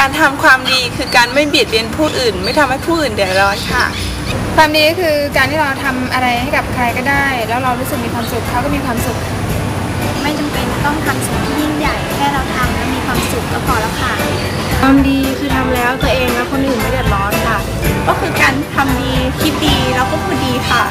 การทำความดีคือการไม่เบียดเบียนผู้อื่น ไม่ทำให้ผู้อื่นเดือดร้อนค่ะ ความดีก็คือการที่เราทำอะไรให้กับใครก็ได้ แล้วเรารู้สึกมีความสุขเขาก็มีความสุข ไม่จำเป็นต้องทำสิ่งที่ยิ่งใหญ่แค่เราทำแล้วมีความสุขก็พอแล้วค่ะ ความดีคือทำแล้วตัวเองและคนอื่นไม่เดือดร้อนค่ะ ก็คือการทำดีคิดดีแล้วก็พูดดีค่ะ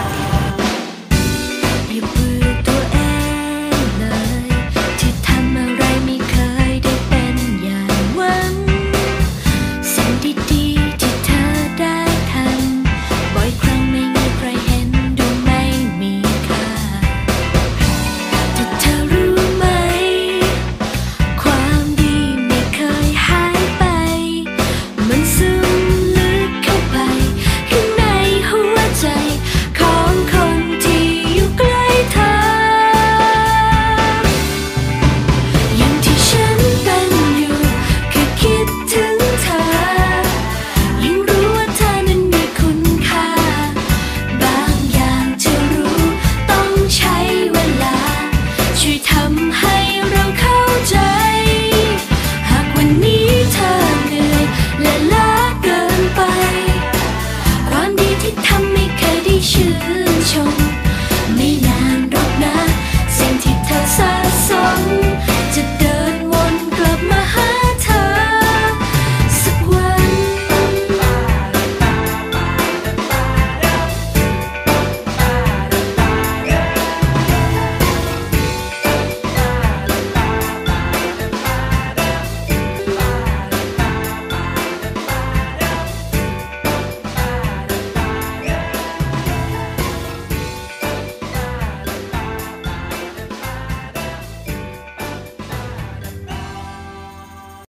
穷